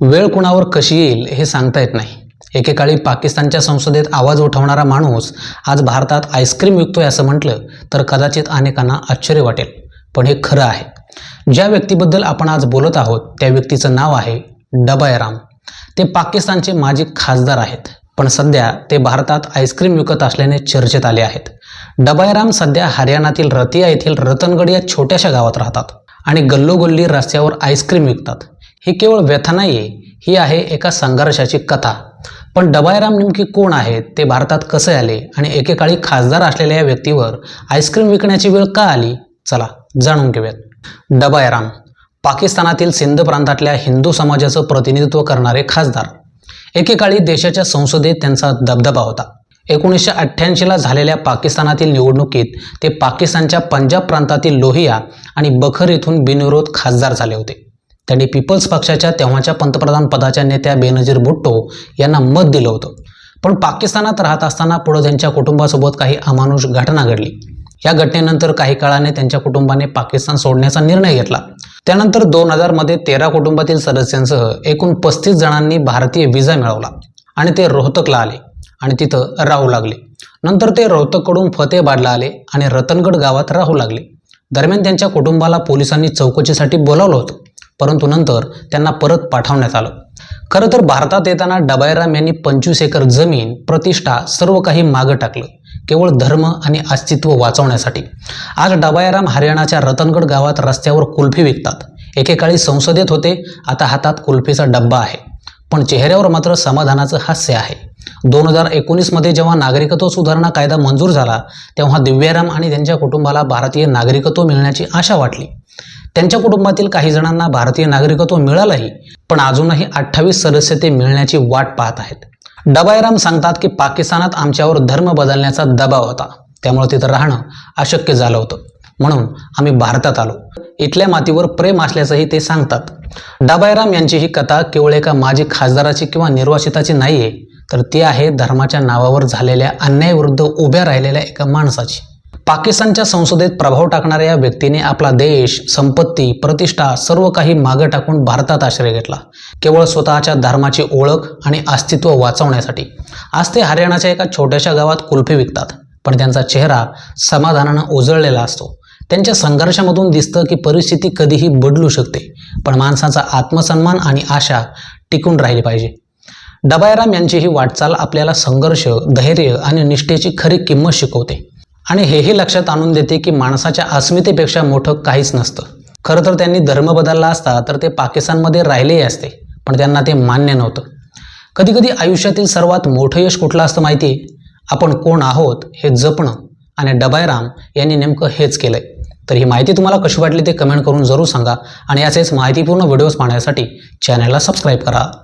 वेळ कुणावर कशी येईल हे सांगता येत नाही. एकेकाळी पाकिस्तानच्या संसदेत आवाज उठवणारा माणूस आज भारतात आईस्क्रीम विकतोय असं म्हटलं तर कदाचित अनेकांना आश्चर्य वाटेल. पण हे खरं आहे. ज्या व्यक्तीबद्दल आपण आज बोलत आहोत त्या व्यक्तीचं नाव आहे डबायराम. ते पाकिस्तानचे माजी खासदार आहेत पण सध्या ते भारतात आईस्क्रीम विकत असल्याने चर्चेत आले आहेत. डबायराम सध्या हरियाणातील रतिया येथील रतनगड या छोट्याशा गावात राहतात आणि गल्लोगल्ली रस्त्यावर आईस्क्रीम विकतात. ही केवळ व्यथा नाही आहे ही आहे एका संघर्षाची कथा. पण डबायराम नेमकी कोण आहेत ते भारतात कसे आले आणि एकेकाळी खासदार असलेल्या या व्यक्तीवर आईस्क्रीम विकण्याची वेळ का आली? चला जाणून घेऊयात. डबायराम पाकिस्तानातील सिंध प्रांतातल्या हिंदू समाजाचं प्रतिनिधित्व करणारे खासदार. एकेकाळी देशाच्या संसदेत त्यांचा दबदबा होता. एकोणीसशे अठ्ठ्याऐंशीला झालेल्या पाकिस्तानातील निवडणुकीत ते पाकिस्तानच्या पंजाब प्रांतातील लोहिया आणि बखर येथून बिनविरोध खासदार झाले होते. त्यांनी पीपल्स पक्षाच्या तेव्हाच्या पंतप्रधान पदाच्या नेत्या बेनजीर भुट्टो यांना मत दिलं होतं. पण पाकिस्तानात राहत असताना पुढे त्यांच्या कुटुंबासोबत काही अमानुष घटना घडली. या घटनेनंतर काही काळाने त्यांच्या कुटुंबाने पाकिस्तान सोडण्याचा निर्णय घेतला. त्यानंतर दोन हजारमध्ये तेरा कुटुंबातील सदस्यांसह एकूण पस्तीस जणांनी भारतीय व्हिसा मिळवला आणि ते रोहतकला आले आणि तिथं राहू लागले. नंतर ते रोहतककडून फतेहबादला आले आणि रतनगड गावात राहू लागले. दरम्यान त्यांच्या कुटुंबाला पोलिसांनी चौकशीसाठी बोलावलं होतं. परंतु नंतर त्यांना परत पाठवण्यात आलं. खरं तर भारतात येताना डबायराम यांनी पंचवीस एकर जमीन प्रतिष्ठा सर्व काही मागं टाकलं केवळ धर्म आणि अस्तित्व वाचवण्यासाठी. आज डबायराम हरियाणाच्या रतनगड गावात रस्त्यावर कुल्फी विकतात. एकेकाळी संसदेत होते आता हातात कुल्फीचा डब्बा आहे. पण चेहऱ्यावर मात्र समाधानाचं हास्य आहे. दोन हजार एकोणीसमध्ये जेव्हा नागरिकत्व सुधारणा कायदा मंजूर झाला तेव्हा दिव्याराम आणि त्यांच्या कुटुंबाला भारतीय नागरिकत्व मिळण्याची आशा वाटली. त्यांच्या कुटुंबातील काही जणांना भारतीय नागरिकत्व मिळालंही पण अजूनही अठ्ठावीस सदस्य ते मिळण्याची वाट पाहत आहेत. डबायराम सांगतात की पाकिस्तानात आमच्यावर धर्म बदलण्याचा दबाव होता. त्यामुळे तिथं राहणं अशक्य झालं होतं. म्हणून आम्ही भारतात आलो. इथल्या मातीवर प्रेम असल्याचंही ते सांगतात. डबायराम यांची ही कथा केवळ एका माजी खासदाराची किंवा निर्वासिताची नाही आहे तर ती आहे धर्माच्या नावावर झालेल्या अन्यायाविरुद्ध उभ्या राहिलेल्या एका माणसाची. पाकिस्तानच्या संसदेत प्रभाव टाकणाऱ्या या व्यक्तीने आपला देश संपत्ती प्रतिष्ठा सर्व काही मागं टाकून भारतात आश्रय घेतला. केवळ स्वतःच्या धर्माची ओळख आणि अस्तित्व वाचवण्यासाठी. आज ते हरियाणाच्या एका छोट्याशा गावात कुल्फी विकतात पण त्यांचा चेहरा समाधानानं उजळलेला असतो. त्यांच्या संघर्षामधून दिसतं की परिस्थिती कधीही बदलू शकते पण माणसाचा आत्मसन्मान आणि आशा टिकून राहिली पाहिजे. डबायराम यांची ही वाटचाल आपल्याला संघर्ष धैर्य आणि निष्ठेची खरी किंमत शिकवते. आणि हेही लक्षात आणून देते की माणसाच्या अस्मितेपेक्षा मोठं काहीच नसतं. खरं तर त्यांनी धर्म बदलला असता तर ते पाकिस्तानमध्ये राहिलेही असते पण त्यांना ते मान्य नव्हतं. कधीकधी आयुष्यातील सर्वात मोठं यश कुठलं असतं माहिती आपण कोण आहोत हे जपणं आणि डबायराम यांनी नेमकं हेच केलंय. तर ही माहिती तुम्हाला कशी वाटली ते कमेंट करून जरूर सांगा आणि असेच माहितीपूर्ण व्हिडिओज पाहण्यासाठी चॅनलला सबस्क्राईब करा.